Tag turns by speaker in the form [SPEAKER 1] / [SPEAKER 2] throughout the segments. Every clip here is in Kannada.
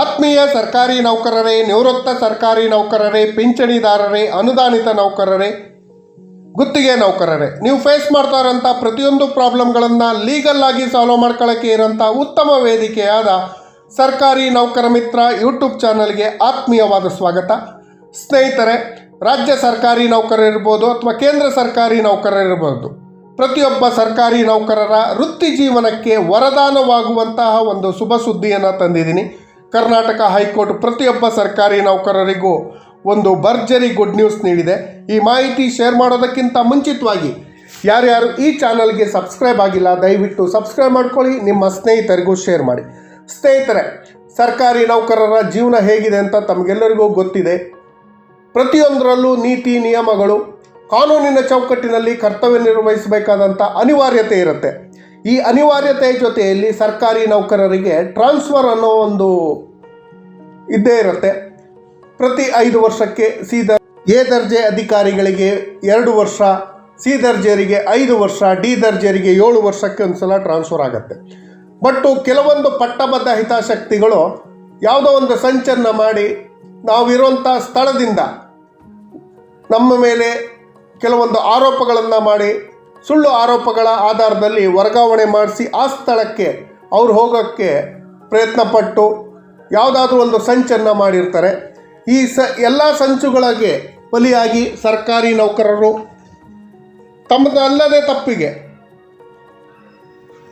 [SPEAKER 1] ಆತ್ಮೀಯ ಸರ್ಕಾರಿ ನೌಕರರೇ, ನಿವೃತ್ತ ಸರ್ಕಾರಿ ನೌಕರರೇ, ಪಿಂಚಣಿದಾರರೇ, ಅನುದಾನಿತ ನೌಕರರೇ, ಗುತ್ತಿಗೆ ನೌಕರರೇ. ನೀವು ಫೇಸ್ ಮಾಡ್ತಾ ಇರೋಂಥ ಪ್ರತಿಯೊಂದು ಪ್ರಾಬ್ಲಮ್ಗಳನ್ನು ಲೀಗಲ್ ಆಗಿ ಸಾಲ್ವ್ ಮಾಡ್ಕೊಳ್ಳೋಕ್ಕೆ ಇರೋಂಥ ಉತ್ತಮ ವೇದಿಕೆಯಾದ ಸರ್ಕಾರಿ ನೌಕರ ಮಿತ್ರ ಯೂಟ್ಯೂಬ್ ಚಾನಲ್ಗೆ ಆತ್ಮೀಯವಾದ ಸ್ವಾಗತ. ಸ್ನೇಹಿತರೆ, ರಾಜ್ಯ ಸರ್ಕಾರಿ ನೌಕರರಿರ್ಬೋದು ಅಥವಾ ಕೇಂದ್ರ ಸರ್ಕಾರಿ ನೌಕರರಿರ್ಬೋದು ಪ್ರತಿಯೊಬ್ಬ ಸರ್ಕಾರಿ ನೌಕರರ ವೃತ್ತಿ ಜೀವನಕ್ಕೆ ವರದಾನವಾಗುವಂತಹ ಒಂದು ಶುಭ ಸುದ್ದಿಯನ್ನು ತಂದಿದ್ದೀನಿ. ಕರ್ನಾಟಕ ಹೈಕೋರ್ಟ್ ಪ್ರತಿಯೊಬ್ಬ ಸರ್ಕಾರಿ ನೌಕರರಿಗೂ ಒಂದು ಭರ್ಜರಿ ಗುಡ್ ನ್ಯೂಸ್ ನೀಡಿದೆ. ಈ ಮಾಹಿತಿ ಶೇರ್ ಮಾಡೋದಕ್ಕಿಂತ ಮುಂಚಿತವಾಗಿ ಯಾರ್ಯಾರು ಈ ಚಾನಲ್ಗೆ ಸಬ್ಸ್ಕ್ರೈಬ್ ಆಗಿಲ್ಲ, ದಯವಿಟ್ಟು ಸಬ್ಸ್ಕ್ರೈಬ್ ಮಾಡ್ಕೊಳ್ಳಿ, ನಿಮ್ಮ ಸ್ನೇಹಿತರಿಗೂ ಶೇರ್ ಮಾಡಿ. ಸ್ನೇಹಿತರೆ, ಸರ್ಕಾರಿ ನೌಕರರ ಜೀವನ ಹೇಗಿದೆ ಅಂತ ತಮಗೆಲ್ಲರಿಗೂ ಗೊತ್ತಿದೆ. ಪ್ರತಿಯೊಂದರಲ್ಲೂ ನೀತಿ, ನಿಯಮಗಳು, ಕಾನೂನಿನ ಚೌಕಟ್ಟಿನಲ್ಲಿ ಕರ್ತವ್ಯ ನಿರ್ವಹಿಸಬೇಕಾದಂಥ ಅನಿವಾರ್ಯತೆ ಇರುತ್ತೆ. ಈ ಅನಿವಾರ್ಯತೆಯ ಜೊತೆಯಲ್ಲಿ ಸರ್ಕಾರಿ ನೌಕರರಿಗೆ ಟ್ರಾನ್ಸ್ಫರ್ ಅನ್ನೋ ಒಂದು ಇದ್ದೇ ಇರುತ್ತೆ. ಪ್ರತಿ ಐದು ವರ್ಷಕ್ಕೆ ಸಿ ದರ್, ಎ ದರ್ಜೆ ಅಧಿಕಾರಿಗಳಿಗೆ ಎರಡು ವರ್ಷ, ಸಿ ದರ್ಜೆಯರಿಗೆ ಐದು ವರ್ಷ, ಡಿ ದರ್ಜೆಯರಿಗೆ ಏಳು ವರ್ಷಕ್ಕೆ ಒಂದು ಸಲ ಟ್ರಾನ್ಸ್ಫರ್ ಆಗುತ್ತೆ. ಬಟ್ಟು ಕೆಲವೊಂದು ಪಟ್ಟಬದ್ಧ ಹಿತಾಸಕ್ತಿಗಳು ಯಾವುದೋ ಒಂದು ಸಂಚನ್ನು ಮಾಡಿ ನಾವಿರುವಂಥ ಸ್ಥಳದಿಂದ ನಮ್ಮ ಮೇಲೆ ಕೆಲವೊಂದು ಆರೋಪಗಳನ್ನು ಮಾಡಿ ಸುಳ್ಳು ಆರೋಪಗಳ ಆಧಾರದಲ್ಲಿ ವರ್ಗಾವಣೆ ಮಾಡಿಸಿ ಆ ಸ್ಥಳಕ್ಕೆ ಅವ್ರು ಹೋಗೋಕ್ಕೆ ಪ್ರಯತ್ನಪಟ್ಟು ಯಾವುದಾದ್ರೂ ಒಂದು ಸಂಚನ್ನು ಮಾಡಿರ್ತಾರೆ. ಈ ಸ, ಎಲ್ಲ ಸಂಚುಗಳಿಗೆ ಬಲಿಯಾಗಿ ಸರ್ಕಾರಿ ನೌಕರರು ತಮ್ಮದಲ್ಲದೆ ತಪ್ಪಿಗೆ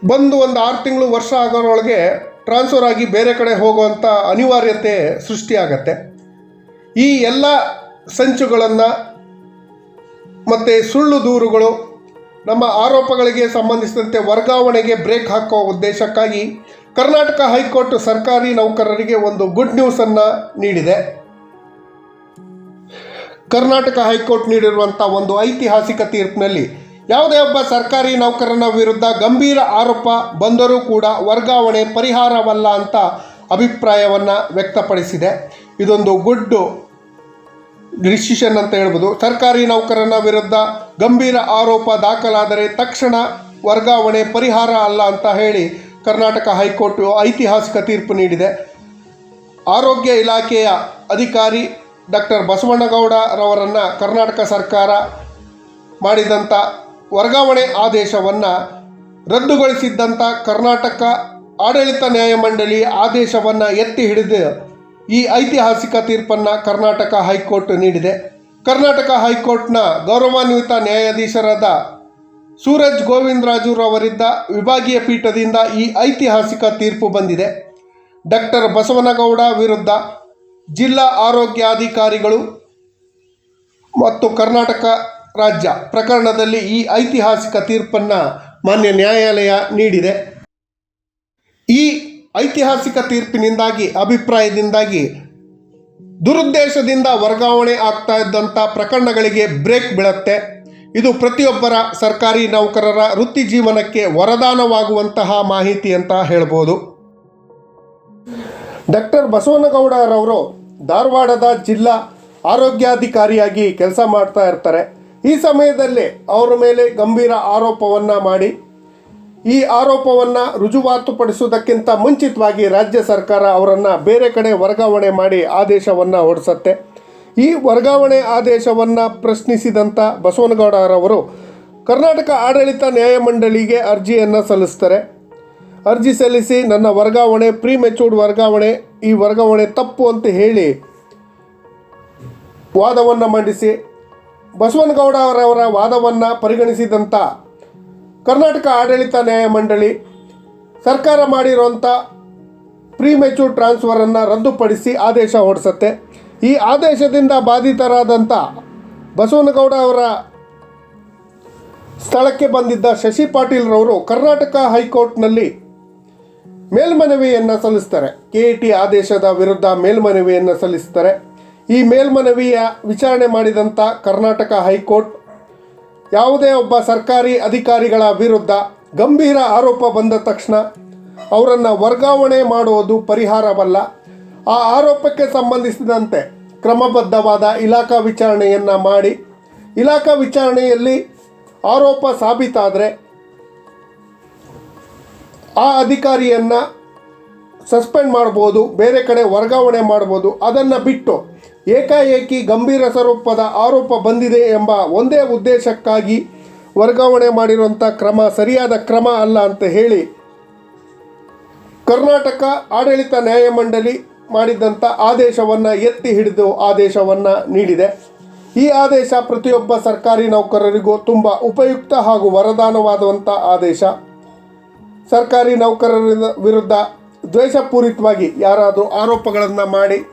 [SPEAKER 1] ಬಂದು ಒಂದು ಆರು ತಿಂಗಳು ವರ್ಷ ಆಗೋರೊಳಗೆ ಟ್ರಾನ್ಸ್ಫರ್ ಆಗಿ ಬೇರೆ ಕಡೆ ಹೋಗುವಂಥ ಅನಿವಾರ್ಯತೆ ಸೃಷ್ಟಿಯಾಗತ್ತೆ. ಈ ಎಲ್ಲ ಸಂಚುಗಳನ್ನು ಮತ್ತು ಸುಳ್ಳು ದೂರುಗಳು ನಮ್ಮ ಆರೋಪಗಳಿಗೆ ಸಂಬಂಧಿಸಿದಂತೆ ವರ್ಗಾವಣೆಗೆ ಬ್ರೇಕ್ ಹಾಕುವ ಉದ್ದೇಶಕ್ಕಾಗಿ ಕರ್ನಾಟಕ ಹೈಕೋರ್ಟ್ ಸರ್ಕಾರಿ ನೌಕರರಿಗೆ ಒಂದು ಗುಡ್ ನ್ಯೂಸನ್ನು ನೀಡಿದೆ. ಕರ್ನಾಟಕ ಹೈಕೋರ್ಟ್ ನೀಡಿರುವಂಥ ಒಂದು ಐತಿಹಾಸಿಕ ತೀರ್ಪಿನಲ್ಲಿ ಯಾವುದೇ ಒಬ್ಬ ಸರ್ಕಾರಿ ನೌಕರನ ವಿರುದ್ಧ ಗಂಭೀರ ಆರೋಪ ಬಂದರೂ ಕೂಡ ವರ್ಗಾವಣೆ ಪರಿಹಾರವಲ್ಲ ಅಂತ ಅಭಿಪ್ರಾಯವನ್ನು ವ್ಯಕ್ತಪಡಿಸಿದೆ. ಇದೊಂದು ಗುಡ್ ಡಿಸಿಷನ್ ಅಂತ ಹೇಳ್ಬೋದು. ಸರ್ಕಾರಿ ನೌಕರನ ವಿರುದ್ಧ ಗಂಭೀರ ಆರೋಪ ದಾಖಲಾದರೆ ತಕ್ಷಣ ವರ್ಗಾವಣೆ ಪರಿಹಾರ ಅಲ್ಲ ಅಂತ ಹೇಳಿ ಕರ್ನಾಟಕ ಹೈಕೋರ್ಟ್ ಐತಿಹಾಸಿಕ ತೀರ್ಪು ನೀಡಿದೆ. ಆರೋಗ್ಯ ಇಲಾಖೆಯ ಅಧಿಕಾರಿ ಡಾಕ್ಟರ್ ಬಸವಣ್ಣಗೌಡರವರನ್ನು ಕರ್ನಾಟಕ ಸರ್ಕಾರ ಮಾಡಿದಂಥ ವರ್ಗಾವಣೆ ಆದೇಶವನ್ನು ರದ್ದುಗೊಳಿಸಿದ್ದಂಥ ಕರ್ನಾಟಕ ಆಡಳಿತ ನ್ಯಾಯಮಂಡಳಿ ಆದೇಶವನ್ನು ಎತ್ತಿ ಹಿಡಿದು ಈ ಐತಿಹಾಸಿಕ ತೀರ್ಪನ್ನು ಕರ್ನಾಟಕ ಹೈಕೋರ್ಟ್ ನೀಡಿದೆ. ಕರ್ನಾಟಕ ಹೈಕೋರ್ಟ್ನ ಗೌರವಾನ್ವಿತ ನ್ಯಾಯಾಧೀಶರಾದ ಸೂರಜ್ ಗೋವಿಂದರಾಜುರವರಿದ್ದ ವಿಭಾಗೀಯ ಪೀಠದಿಂದ ಈ ಐತಿಹಾಸಿಕ ತೀರ್ಪು ಬಂದಿದೆ. ಡಾಕ್ಟರ್ ಬಸವನಗೌಡ ವಿರುದ್ಧ ಜಿಲ್ಲಾ ಆರೋಗ್ಯಾಧಿಕಾರಿಗಳು ಮತ್ತು ಕರ್ನಾಟಕ ರಾಜ್ಯ ಪ್ರಕರಣದಲ್ಲಿ ಈ ಐತಿಹಾಸಿಕ ತೀರ್ಪನ್ನು ಮಾನ್ಯ ನ್ಯಾಯಾಲಯ ನೀಡಿದೆ. ಈ ಐತಿಹಾಸಿಕ ತೀರ್ಪಿನಿಂದಾಗಿ, ಅಭಿಪ್ರಾಯದಿಂದಾಗಿ ದುರುದ್ದೇಶದಿಂದ ವರ್ಗಾವಣೆ ಆಗ್ತಾ ಇದ್ದಂಥ ಪ್ರಕರಣಗಳಿಗೆ ಬ್ರೇಕ್ ಬೀಳತ್ತೆ. ಇದು ಪ್ರತಿಯೊಬ್ಬರ ಸರ್ಕಾರಿ ನೌಕರರ ವೃತ್ತಿ ಜೀವನಕ್ಕೆ ವರದಾನವಾಗುವಂತಹ ಮಾಹಿತಿ ಅಂತ ಹೇಳ್ಬೋದು. ಡಾಕ್ಟರ್ ಬಸವನಗೌಡರವರು ಧಾರವಾಡದ ಜಿಲ್ಲಾ ಆರೋಗ್ಯಾಧಿಕಾರಿಯಾಗಿ ಕೆಲಸ ಮಾಡ್ತಾ ಇರ್ತಾರೆ. ಈ ಸಮಯದಲ್ಲಿ ಅವರ ಮೇಲೆ ಗಂಭೀರ ಆರೋಪವನ್ನು ಮಾಡಿ ಈ ಆರೋಪವನ್ನು ರುಜುವಾತುಪಡಿಸುವುದಕ್ಕಿಂತ ಮುಂಚಿತವಾಗಿ ರಾಜ್ಯ ಸರ್ಕಾರ ಅವರನ್ನು ಬೇರೆ ಕಡೆ ವರ್ಗಾವಣೆ ಮಾಡಿ ಆದೇಶವನ್ನು ಹೊರಡಿಸುತ್ತೆ. ಈ ವರ್ಗಾವಣೆ ಆದೇಶವನ್ನು ಪ್ರಶ್ನಿಸಿದಂಥ ಬಸವನಗೌಡರವರು ಕರ್ನಾಟಕ ಆಡಳಿತ ನ್ಯಾಯಮಂಡಳಿಗೆ ಅರ್ಜಿಯನ್ನು ಸಲ್ಲಿಸ್ತಾರೆ. ಅರ್ಜಿ ಸಲ್ಲಿಸಿ ನನ್ನ ವರ್ಗಾವಣೆ ಪ್ರೀ ಮೆಚೂರ್ಡ್ ವರ್ಗಾವಣೆ, ಈ ವರ್ಗಾವಣೆ ತಪ್ಪು ಅಂತ ಹೇಳಿ ವಾದವನ್ನು ಮಂಡಿಸಿ ಬಸವನಗೌಡ ಅವರವರ ವಾದವನ್ನು ಪರಿಗಣಿಸಿದಂಥ ಕರ್ನಾಟಕ ಆಡಳಿತ ನ್ಯಾಯಮಂಡಳಿ ಸರ್ಕಾರ ಮಾಡಿರುವಂಥ ಪ್ರೀಮೆಚೂರ್ ಟ್ರಾನ್ಸ್ಫರನ್ನು ರದ್ದುಪಡಿಸಿ ಆದೇಶ ಹೊರಡಿಸುತ್ತೆ. ಈ ಆದೇಶದಿಂದ ಬಾಧಿತರಾದಂಥ ಬಸವನಗೌಡ ಅವರ ಸ್ಥಳಕ್ಕೆ ಬಂದಿದ್ದ ಶಶಿ ಪಾಟೀಲ್ರವರು ಕರ್ನಾಟಕ ಹೈಕೋರ್ಟ್ನಲ್ಲಿ ಮೇಲ್ಮನವಿಯನ್ನು ಸಲ್ಲಿಸ್ತಾರೆ. ಕೆ ಟಿ ಆದೇಶದ ವಿರುದ್ಧ ಮೇಲ್ಮನವಿಯನ್ನು ಸಲ್ಲಿಸ್ತಾರೆ. ಈ ಮೇಲ್ಮನವಿಯ ವಿಚಾರಣೆ ಮಾಡಿದಂಥ ಕರ್ನಾಟಕ ಹೈಕೋರ್ಟ್ ಯಾವುದೇ ಒಬ್ಬ ಸರ್ಕಾರಿ ಅಧಿಕಾರಿಗಳ ವಿರುದ್ಧ ಗಂಭೀರ ಆರೋಪ ಬಂದ ತಕ್ಷಣ ಅವರನ್ನು ವರ್ಗಾವಣೆ ಮಾಡುವುದು ಪರಿಹಾರವಲ್ಲ. ಆ ಆರೋಪಕ್ಕೆ ಸಂಬಂಧಿಸಿದಂತೆ ಕ್ರಮಬದ್ಧವಾದ ಇಲಾಖಾ ವಿಚಾರಣೆಯನ್ನು ಮಾಡಿ. ಇಲಾಖಾ ವಿಚಾರಣೆಯಲ್ಲಿ ಆರೋಪ ಸಾಬೀತಾದರೆ ಆ ಅಧಿಕಾರಿಯನ್ನು ಸಸ್ಪೆಂಡ್ ಮಾಡ್ಬೋದು, ಬೇರೆ ಕಡೆ ವರ್ಗಾವಣೆ ಮಾಡ್ಬೋದು, ಅದನ್ನು ಬಿಟ್ಟು ಏಕಾಏಕಿ ಗಂಭೀರ ಸ್ವರೂಪದ ಆರೋಪ ಬಂದಿದೆ ಎಂಬ ಒಂದೇ ಉದ್ದೇಶಕ್ಕಾಗಿ ವರ್ಗಾವಣೆ ಮಾಡಿರುವಂಥ ಕ್ರಮ ಸರಿಯಾದ ಕ್ರಮ ಅಲ್ಲ ಅಂತ ಹೇಳಿ ಕರ್ನಾಟಕ ಆಡಳಿತ ನ್ಯಾಯಮಂಡಳಿ ಮಾಡಿದಂಥ ಆದೇಶವನ್ನು ಎತ್ತಿ ಹಿಡಿದು ಆದೇಶವನ್ನು ನೀಡಿದೆ. ಈ ಆದೇಶ ಪ್ರತಿಯೊಬ್ಬ ಸರ್ಕಾರಿ ನೌಕರರಿಗೂ ತುಂಬ ಉಪಯುಕ್ತ ಹಾಗೂ ವರದಾನವಾದಂಥ ಆದೇಶ. ಸರ್ಕಾರಿ ನೌಕರರ ವಿರುದ್ಧ ದ್ವೇಷಪೂರಿತವಾಗಿ ಯಾರಾದರೂ ಆರೋಪಗಳನ್ನು ಮಾಡಿ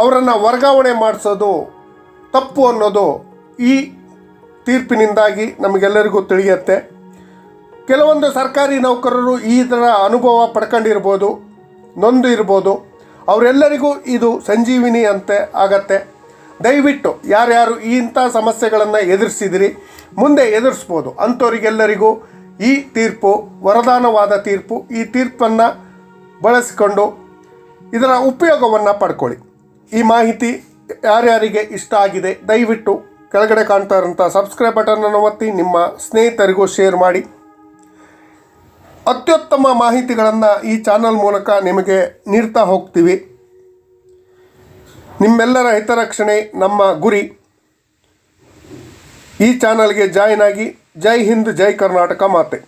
[SPEAKER 1] ಅವರನ್ನು ವರ್ಗಾವಣೆ ಮಾಡಿಸೋದು ತಪ್ಪು ಅನ್ನೋದು ಈ ತೀರ್ಪಿನಿಂದಾಗಿ ನಮಗೆಲ್ಲರಿಗೂ ತಿಳಿಯುತ್ತೆ. ಕೆಲವೊಂದು ಸರ್ಕಾರಿ ನೌಕರರು ಈ ಥರ ಅನುಭವ ಪಡ್ಕೊಂಡಿರ್ಬೋದು, ನೊಂದು ಇರ್ಬೋದು. ಅವರೆಲ್ಲರಿಗೂ ಇದು ಸಂಜೀವಿನಿ ಅಂತೆ ಆಗತ್ತೆ. ದಯವಿಟ್ಟು ಯಾರ್ಯಾರು ಇಂಥ ಸಮಸ್ಯೆಗಳನ್ನು ಎದುರಿಸಿದಿರಿ, ಮುಂದೆ ಎದುರಿಸ್ಬೋದು. ಅಂಥವರಿಗೆಲ್ಲರಿಗೂ ಈ ತೀರ್ಪು, ವರದಾನವಾದ ತೀರ್ಪು, ಈ ತೀರ್ಪನ್ನು ಬಳಸಿಕೊಂಡು ಇದರ ಉಪಯೋಗವನ್ನು ಪಡ್ಕೊಳ್ಳಿ. ಈ ಮಾಹಿತಿ ಯಾರ್ಯಾರಿಗೆ ಇಷ್ಟ ಆಗಿದೆ, ದಯವಿಟ್ಟು ಕೆಳಗಡೆ ಕಾಣ್ತಾ ಇರೋಂಥ ಸಬ್ಸ್ಕ್ರೈಬ್ ಬಟನನ್ನು ಒತ್ತಿ, ನಿಮ್ಮ ಸ್ನೇಹಿತರಿಗೂ ಶೇರ್ ಮಾಡಿ. ಅತ್ಯುತ್ತಮ ಮಾಹಿತಿಗಳನ್ನು ಈ ಚಾನಲ್ ಮೂಲಕ ನಿಮಗೆ ನೀಡ್ತಾ ಹೋಗ್ತೀವಿ. ನಿಮ್ಮೆಲ್ಲರ ಹಿತರಕ್ಷಣೆ ನಮ್ಮ ಗುರಿ. ಈ ಚಾನಲ್ಗೆ ಜಾಯ್ನ್ ಆಗಿ, ಜೈ ಹಿಂದ್, ಜೈ ಕರ್ನಾಟಕ ಮಾತೆ.